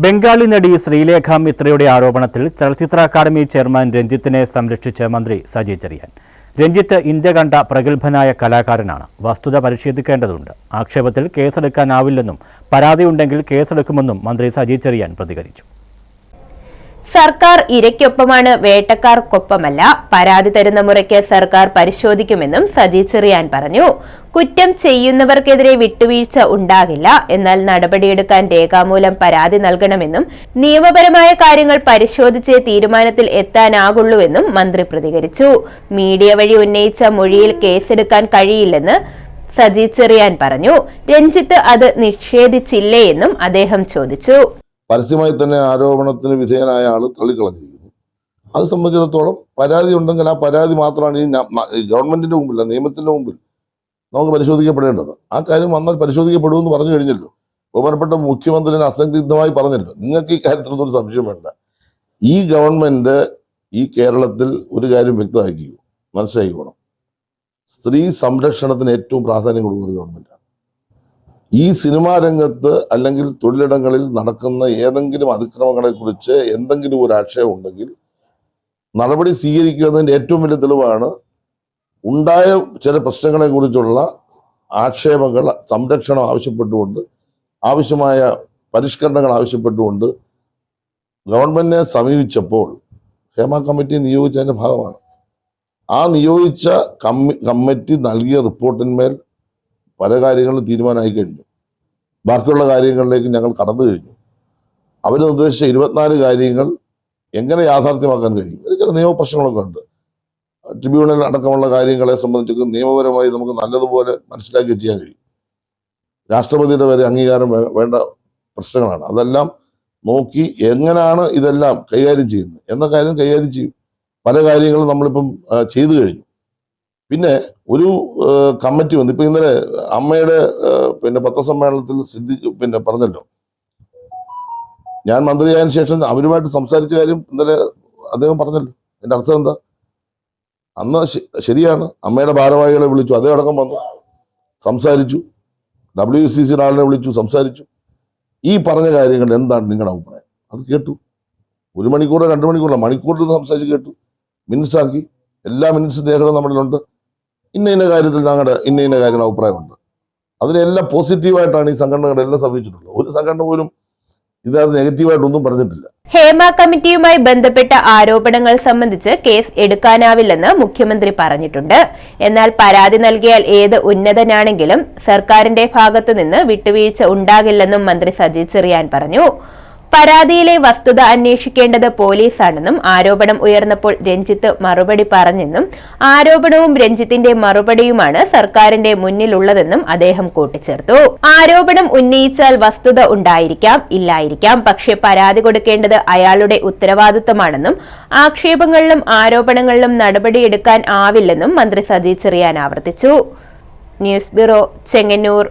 ബംഗാളി നടി ശ്രീലേഖ മിത്രയുടെ ആരോപണത്തിൽ ചലച്ചിത്ര അക്കാദമി ചെയർമാൻ രഞ്ജിത്തിനെ സംരക്ഷിച്ച് മന്ത്രി സജി ചെറിയാൻ. രഞ്ജിത്ത് ഇന്ത്യ കണ്ട പ്രഗത്ഭനായ കലാകാരനാണ്. വസ്തുത പരിശോധിക്കേണ്ടതുണ്ട്. ആക്ഷേപത്തിൽ കേസെടുക്കാനാവില്ലെന്നും പരാതിയുണ്ടെങ്കിൽ കേസെടുക്കുമെന്നും മന്ത്രി സജി ചെറിയാൻ പ്രതികരിച്ചു. സർക്കാർ ഇരയ്ക്കൊപ്പമാണ് വേട്ടക്കാർക്കൊപ്പമല്ല. പരാതി തരുന്ന മുറയ്ക്ക് സർക്കാർ പരിശോധിക്കുമെന്നും സജി ചെറിയാൻ പറഞ്ഞു. കുറ്റം ചെയ്യുന്നവർക്കെതിരെ വിട്ടുവീഴ്ച ഉണ്ടാകില്ല. എന്നാൽ നടപടിയെടുക്കാൻ രേഖാമൂലം പരാതി നൽകണമെന്നും നിയമപരമായ കാര്യങ്ങൾ പരിശോധിച്ച് തീരുമാനത്തിൽ എത്താനാകുള്ളൂവെന്നും മന്ത്രി പ്രതികരിച്ചു. മീഡിയ വഴി ഉന്നയിച്ച മൊഴിയിൽ കേസെടുക്കാൻ കഴിയില്ലെന്ന് സജി ചെറിയാൻ പറഞ്ഞു. രഞ്ജിത്ത് അത് നിഷേധിച്ചില്ലേ എന്നും അദ്ദേഹം ചോദിച്ചു. പരസ്യമായി തന്നെ ആരോപണത്തിന് വിധേയനായ ആൾ തള്ളിക്കളഞ്ഞിരിക്കുന്നു. അത് സംബന്ധിച്ചിടത്തോളം പരാതി ഉണ്ടെങ്കിൽ ആ പരാതി മാത്രമാണ് ഈ ഗവൺമെന്റിന്റെ മുമ്പിൽ നിയമത്തിന്റെ മുമ്പിൽ നമുക്ക് പരിശോധിക്കപ്പെടേണ്ടത്. ആ കാര്യം വന്നാൽ പരിശോധിക്കപ്പെടുമെന്ന് പറഞ്ഞു കഴിഞ്ഞല്ലോ. ബഹുമാനപ്പെട്ട മുഖ്യമന്ത്രി അസംദിഗ്ധമായി പറഞ്ഞല്ലോ. നിങ്ങൾക്ക് ഈ കാര്യത്തിലൊന്നും ഒരു സംശയം വേണ്ട. ഈ ഗവൺമെന്റ് ഈ കേരളത്തിൽ ഒരു കാര്യം വ്യക്തമാക്കിയോ മനസ്സിലാക്കിക്കോണം. സ്ത്രീ സംരക്ഷണത്തിന് ഏറ്റവും പ്രാധാന്യം കൊടുക്കുന്ന ഒരു ഗവൺമെന്റാണ്. ഈ സിനിമാ രംഗത്ത് അല്ലെങ്കിൽ തൊഴിലിടങ്ങളിൽ നടക്കുന്ന ഏതെങ്കിലും അതിക്രമങ്ങളെ കുറിച്ച് എന്തെങ്കിലും ഒരു ആക്ഷേപം ഉണ്ടെങ്കിൽ നടപടി സ്വീകരിക്കുന്നതിന്റെ ഏറ്റവും വലിയ തെളിവാണ് ഉണ്ടായ ചില പ്രശ്നങ്ങളെക്കുറിച്ചുള്ള ആക്ഷേപങ്ങൾ സംരക്ഷണം ആവശ്യപ്പെട്ടുകൊണ്ട് ആവശ്യമായ പരിഷ്കരണങ്ങൾ ആവശ്യപ്പെട്ടുകൊണ്ട് ഗവൺമെന്റിനെ സമീപിച്ചപ്പോൾ ഹേമ കമ്മിറ്റി നിയോഗിച്ചതിന്റെ ഭാഗമാണ്. ആ നിയോഗിച്ച കമ്മി കമ്മിറ്റി നൽകിയ റിപ്പോർട്ടിന്മേൽ പല കാര്യങ്ങളും തീരുമാനമായി കഴിഞ്ഞു. ബാക്കിയുള്ള കാര്യങ്ങളിലേക്ക് ഞങ്ങൾ കടന്നു കഴിഞ്ഞു. അവർ നിർദ്ദേശിച്ച ഇരുപത്തിനാല് കാര്യങ്ങൾ എങ്ങനെ യാഥാർത്ഥ്യമാക്കാൻ കഴിയും? ചില നിയമപ്രശ്നങ്ങളൊക്കെ ഉണ്ട്. ട്രിബ്യൂണൽ അടക്കമുള്ള കാര്യങ്ങളെ സംബന്ധിച്ചൊക്കെ നിയമപരമായി നമുക്ക് നല്ലതുപോലെ മനസ്സിലാക്കി ചെയ്യാൻ കഴിയും. രാഷ്ട്രപതിയുടെ വരെ അംഗീകാരം വേണ്ട പ്രശ്നങ്ങളാണ്. അതെല്ലാം നോക്കി എങ്ങനെയാണ് ഇതെല്ലാം കൈകാര്യം ചെയ്യുന്നത്? എന്ന കാര്യം കൈകാര്യം ചെയ്യും. പല കാര്യങ്ങളും നമ്മളിപ്പം ചെയ്തു കഴിഞ്ഞു. പിന്നെ ഒരു കമ്മിറ്റി വന്നു. ഇപ്പൊ ഇന്നലെ അമ്മയുടെ പിന്നെ പത്രസമ്മേളനത്തിൽ സിദ്ധി പിന്നെ പറഞ്ഞല്ലോ. ഞാൻ മന്ത്രിയായതിനു ശേഷം അവരുമായിട്ട് സംസാരിച്ച കാര്യം ഇന്നലെ അദ്ദേഹം പറഞ്ഞല്ലോ. എന്റെ അർത്ഥം എന്താ? അന്ന് ശരിയാണ്. അമ്മയുടെ ഭാരവാഹികളെ വിളിച്ചു. അതേ അടക്കം വന്നു. സംസാരിച്ചു. ഡബ്ല്യു സി സി ആളിനെ വിളിച്ചു. സംസാരിച്ചു. ഈ പറഞ്ഞ കാര്യങ്ങൾ എന്താണ് നിങ്ങളുടെ അഭിപ്രായം? അത് കേട്ടു. ഒരു മണിക്കൂറോ രണ്ട് മണിക്കൂറോ മണിക്കൂറിൽ നിന്ന് സംസാരിച്ച് കേട്ടു. മിനിറ്റ്സ് ആക്കി. എല്ലാ മിനിറ്റ്സ് രേഖകളും നമ്മളിലുണ്ട്. ഇന്ന ഇന്ന കാര്യത്തിൽ ഞങ്ങളുടെ ഇന്ന ഇന്ന കാര്യങ്ങൾ അഭിപ്രായമുണ്ട്. അതിലെല്ലാം പോസിറ്റീവായിട്ടാണ് ഈ സംഘടനകളെല്ലാം സമീപിച്ചിട്ടുള്ളത് ഒരു സംഘടന പോലും ഇതിനകത്ത് നെഗറ്റീവായിട്ടൊന്നും പറഞ്ഞിട്ടില്ല. ഹേമ കമ്മിറ്റിയുമായി ബന്ധപ്പെട്ട ആരോപണങ്ങൾ സംബന്ധിച്ച് കേസ് എടുക്കാനാവില്ലെന്ന് മുഖ്യമന്ത്രി പറഞ്ഞിട്ടുണ്ട്. എന്നാൽ പരാതി നൽകിയാൽ ഏത് ഉന്നതനാണെങ്കിലും സർക്കാരിന്റെ ഭാഗത്തുനിന്ന് വിട്ടുവീഴ്ച ഉണ്ടാകില്ലെന്നും മന്ത്രി സജി ചെറിയാൻ പറഞ്ഞു. പരാതിയിലെ വസ്തുത അന്വേഷിക്കേണ്ടത് പോലീസാണെന്നും ആരോപണം ഉയർന്നപ്പോൾ രഞ്ജിത്ത് മറുപടി പറഞ്ഞെന്നും ആരോപണവും രഞ്ജിത്തിന്റെ മറുപടിയുമാണ് സർക്കാരിന്റെ മുന്നിലുള്ളതെന്നും അദ്ദേഹം കൂട്ടിച്ചേർത്തു. ആരോപണം ഉന്നയിച്ചാൽ വസ്തുത ഉണ്ടായിരിക്കാം ഇല്ലായിരിക്കാം പക്ഷേ പരാതി കൊടുക്കേണ്ടത് അയാളുടെ ഉത്തരവാദിത്തമാണെന്നും ആക്ഷേപങ്ങളിലും ആരോപണങ്ങളിലും നടപടിയെടുക്കാൻ ആവില്ലെന്നും മന്ത്രി സജി ചെറിയാൻ ആവർത്തിച്ചു. News bureau Chengannur.